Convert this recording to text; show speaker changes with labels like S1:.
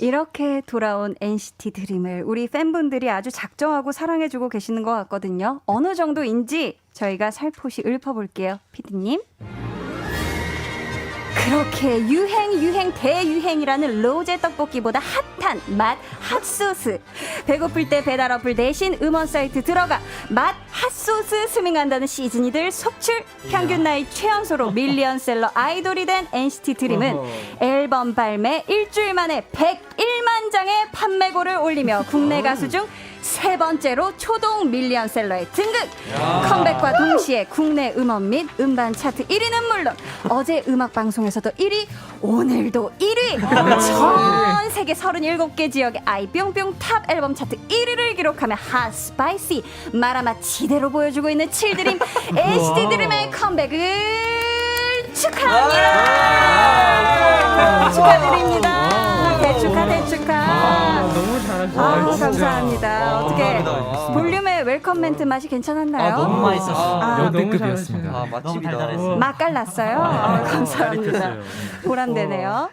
S1: 이렇게 돌아온 NCT 드림을 우리 팬분들이 아주 작정하고 사랑해주고 계시는 것 같거든요. 어느 정도인지 저희가 살포시 읊어볼게요. 피디님. 그렇게 유행 유행 대유행이라는 로제 떡볶이보다 핫한 맛 핫소스. 배고플 때 배달 어플 대신 음원 사이트 들어가 맛 핫소스 스밍한다는 시즈니들 속출. 평균 나이 최연소로 밀리언셀러 아이돌이 된 NCT 드림은 앨범 발매 일주일 만에 101만 장의 판매고를 올리며 국내 가수 중 세 번째로 초동 밀리언셀러에 등극. 컴백과 동시에 국내 음원 및 음반 차트 1위는 물론 어제 음악 방송에서도 1위 오늘도 1위. 전 세계 37개 지역의 아이뿅뿅 탑 앨범 차트 1위를 기록하며 핫 스파이시 마라맛 지대로 보여주고 있는 칠드림 NCT 드림의 컴백을 축하합니다. 축하드립니다. 대축하 대축하
S2: 너무 잘하시네요.
S1: 아,
S2: 진짜.
S1: 감사합니다. 어떻게
S3: 감사합니다.
S1: 볼륨의 웰컴 멘트 맛이 괜찮았나요?
S3: 아, 너무 맛있었어요.
S1: 아,
S2: 너무
S4: 역대급이었습니다.
S3: 아. 맛집이다.
S2: 어.
S1: 맛깔 났어요? 아, 감사합니다.
S2: 잘했어요.
S1: 보람되네요.